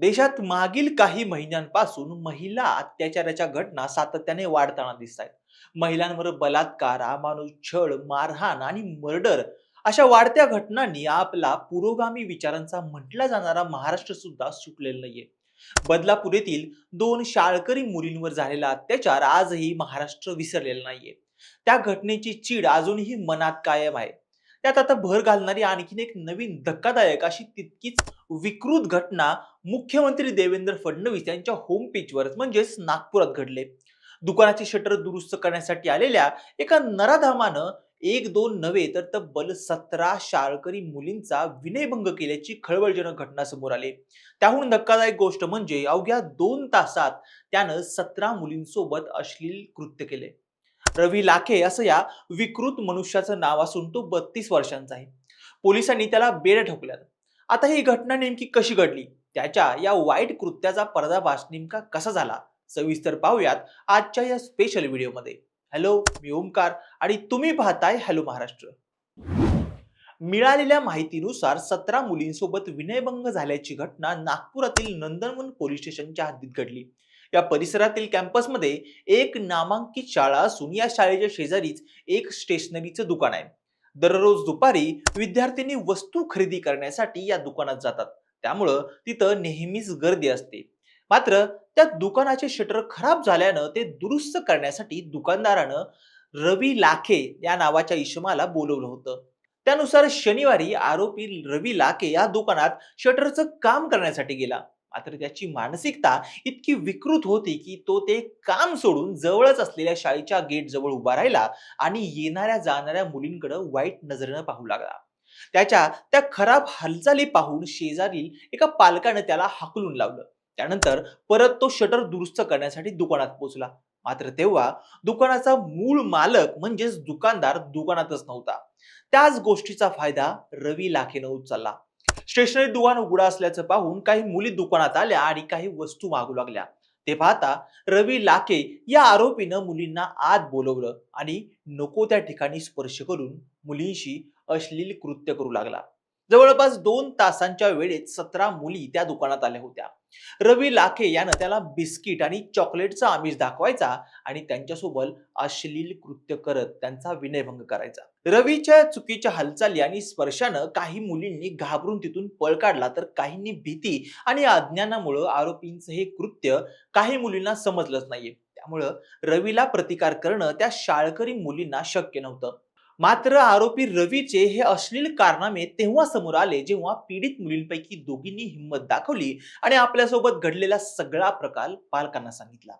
देशात मागील काही महिन्यांपासून महिला अत्याचाराच्या घटना सातत्याने वाढताना दिसत आहेत महिलांवर बलात्कार अमानुष छळ मारहाण आणि मर्डर अशा वाढत्या घटनांनी आपला पुरोगामी विचारांचा म्हटला जाणारा महाराष्ट्र सुद्धा सुटलेला नाहीये. बदलापूर येथील दोन शाळकरी मुलींवर झालेला अत्याचार आजही महाराष्ट्र विसरलेला नाहीये. त्या घटनेची चीड अजूनही मनात कायम आहे. त्यात आता भर घालणारी आणखीन एक नवीन धक्कादायक अशी तितकीच विकृत घटना मुख्यमंत्री देवेंद्र फडणवीस यांच्या होम पेजवरच म्हणजेच नागपुरात घडले. दुकानाचे शटर दुरुस्त करण्यासाठी आलेल्या एका नराधामानं एक दोन नव्हे तर तब्बल सतरा शाळकरी मुलींचा विनयभंग केल्याची खळबळजनक घटना समोर आली. त्याहून धक्कादायक गोष्ट म्हणजे अवघ्या दोन तासात त्यानं सतरा मुलींसोबत अश्लील कृत्य केले. रवी लाखे असं या विकृत मनुष्याचं नाव असून तो बत्तीस वर्षांचा आहे. पोलिसांनी त्याला बेड्या ठोकल्यात. आता ही घटना नेमकी कशी घडली? त्याच्या या वाईट कृत्याचा पर्दाभास नेमका कसा झाला? सविस्तर पाहूयात आजच्या या स्पेशल व्हिडिओमध्ये हॅलो मी ओमकार आणि तुम्ही पाहताय हॅलो महाराष्ट्र. मिळालेल्या माहितीनुसार सतरा मुलींसोबत विनयभंग झाल्याची घटना नागपुरातील नंदनवन पोलीस स्टेशनच्या हद्दीत घडली. या परिसरातील कॅम्पसमध्ये एक नामांकित शाळा असून या शाळेच्या शेजारीच एक स्टेशनरीचं दुकान आहे. दररोज दुपारी विद्यार्थ्यांनी वस्तू खरेदी करण्यासाठी या दुकानात जातात. त्यामुळं तिथं नेहमीच गर्दी असते. मात्र त्या दुकानाचे शटर खराब झाल्यानं ते दुरुस्त करण्यासाठी दुकानदारानं रवी लाखे या नावाच्या इशमाला बोलवलं होतं. त्यानुसार शनिवारी आरोपी रवी लाखे या दुकानात शटरचं काम करण्यासाठी गेला. मात्र त्याची मानसिकता इतकी विकृत होती की तो ते काम सोडून जवळच असलेल्या शाळेच्या गेट जवळ उभा राहिला आणि येणाऱ्या जाणाऱ्या मुलींकडे वाईट नजरेनं पाहू लागला. त्याच्या त्या खराब हालचाली पाहून शेजारील एका पालकानं त्याला हाकलून लावलं. त्यानंतर परत तो शटर दुरुस्त करण्यासाठी दुकानात पोहोचला. मात्र तेव्हा दुकानाचा मूळ मालक म्हणजेच दुकानदार दुकानातच नव्हता. त्याच गोष्टीचा फायदा रवी लाखेनं उचलला. स्टेशनरी दुकान उघडा असल्याचं पाहून काही मुली दुकानात आल्या आणि काही वस्तू मागू लागल्या. ते पाहता रवी लाके या आरोपीनं मुलींना आत बोलवलं आणि नको त्या ठिकाणी स्पर्श करून मुलींशी अश्लील कृत्य करू लागला. जवळपास दोन तासांच्या वेळेत सतरा मुली त्या दुकानात आल्या होत्या. रवी लाखे यानं त्याला बिस्किट आणि चॉकलेटचा आमिष दाखवायचा आणि त्यांच्यासोबत अश्लील कृत्य करत त्यांचा विनयभंग करायचा. रवीच्या चुकीच्या हालचाली आणि स्पर्शानं काही मुलींनी घाबरून तिथून पळ काढला तर काहींनी भीती आणि अज्ञानामुळं आरोपींचं हे कृत्य काही मुलींना समजलंच नाहीये. त्यामुळं रवीला प्रतिकार करणं त्या शाळकरी मुलींना शक्य नव्हतं. मात्र आरोपी रवीचे हे अश्लील कारनामे तेव्हा समोर आले जेव्हा पीडित मुलींपैकी दोघींनी हिंमत दाखवली आणि आपल्यासोबत घडलेला सगळा प्रकार पालकांना सांगितला.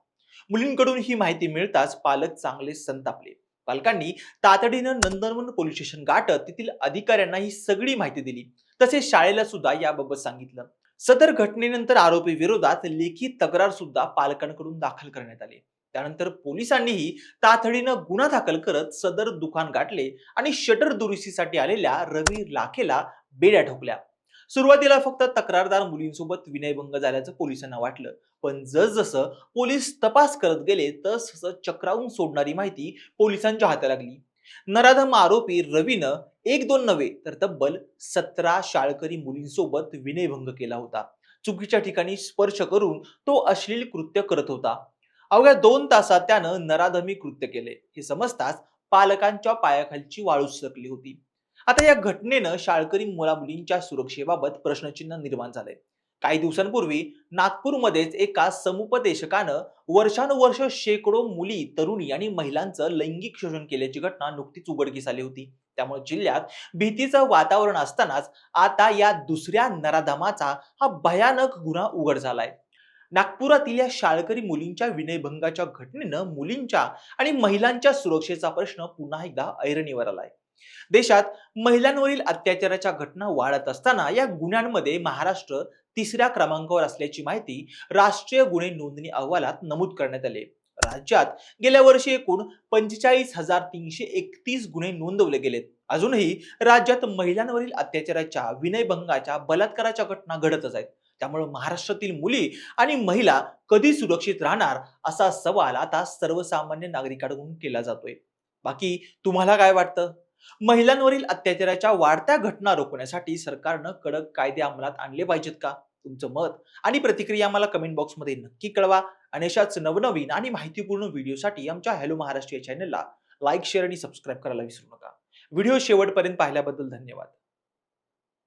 मुलींकडून ही माहिती मिळताच पालक चांगले संतापले. पालकांनी तातडीनं नंदनवन पोलीस स्टेशन गाठत तेथील अधिकाऱ्यांना ही सगळी माहिती दिली. तसेच शाळेला सुद्धा याबाबत सांगितलं. सदर घटनेनंतर आरोपी विरोधात लेखी तक्रार सुद्धा पालकांकडून दाखल करण्यात आली. त्यानंतर पोलिसांनीही तातडीनं गुन्हा दाखल करत सदर दुकान गाठले आणि शटर दुरुस्तीसाठी आलेल्या रवी लाखेला बेड्या ठोकल्या. सुरुवातीला फक्त तक्रारदार मुलींसोबत विनयभंग झाल्याचं पोलिसांना वाटलं. पण जसजसं पोलीस तपास करत गेले तस चक्रावून सोडणारी माहिती पोलिसांच्या हाती लागली. नराधम आरोपी रवीनं एक दोन नव्हे तर तब्बल सतरा शाळकरी मुलींसोबत विनयभंग केला होता. चुकीच्या ठिकाणी स्पर्श करून तो अश्लील कृत्य करत होता. अवघ्या दोन तासात त्यानं नराधमी कृत्य केले. हे समजताच पालकांच्या पायाखालची वाळूच सरकली होती. आता या घटनेनं शाळकरी मुला मुलींच्या सुरक्षेबाबत प्रश्नचिन्ह निर्माण झालंय. काही दिवसांपूर्वी नागपूरमध्येच एका समुपदेशकानं वर्षानुवर्ष शेकडो मुली तरुणी आणि महिलांचं लैंगिक शोषण केल्याची घटना नुकतीच उघडकीस आली होती. त्यामुळे जिल्ह्यात भीतीचं वातावरण असतानाच आता या दुसऱ्या नराधमाचा हा भयानक गुन्हा उघड झालाय. नागपुरातील या शाळकरी मुलींच्या विनयभंगाच्या घटनेनं मुलींच्या आणि महिलांच्या सुरक्षेचा प्रश्न पुन्हा एकदा ऐरणीवर आलाय. देशात महिलांवरील अत्याचाराच्या घटना वाढत असताना या गुन्ह्यांमध्ये महाराष्ट्र तिसऱ्या क्रमांकावर असल्याची माहिती राष्ट्रीय गुन्हे नोंदणी अहवालात नमूद करण्यात आले राज्यात गेल्या वर्षी एकूण पंचेचाळीस हजार तीनशे एकतीस गुन्हे नोंदवले गेलेत. अजूनही राज्यात महिलांवरील अत्याचाराच्या विनयभंगाच्या बलात्काराच्या घटना घडतच आहेत. त्यामुळे महाराष्ट्रातील मुली आणि महिला कधी सुरक्षित राहणार असा सवाल आता सर्वसामान्य नागरिकांकडून केला जातोय. बाकी तुम्हाला काय वाटतं? महिलांवरील अत्याचाराच्या वाढत्या घटना रोखण्यासाठी सरकारनं कडक कायदे अंमलात आणले पाहिजेत का? तुमचं मत आणि प्रतिक्रिया आम्हाला कमेंट बॉक्समध्ये नक्की कळवा आणि अशाच नवनवीन आणि माहितीपूर्ण व्हिडिओसाठी आमच्या हॅलो महाराष्ट्र या चॅनलला लाईक शेअर आणि सबस्क्राईब करायला विसरू नका. व्हिडिओ शेवटपर्यंत पाहिल्याबद्दल धन्यवाद.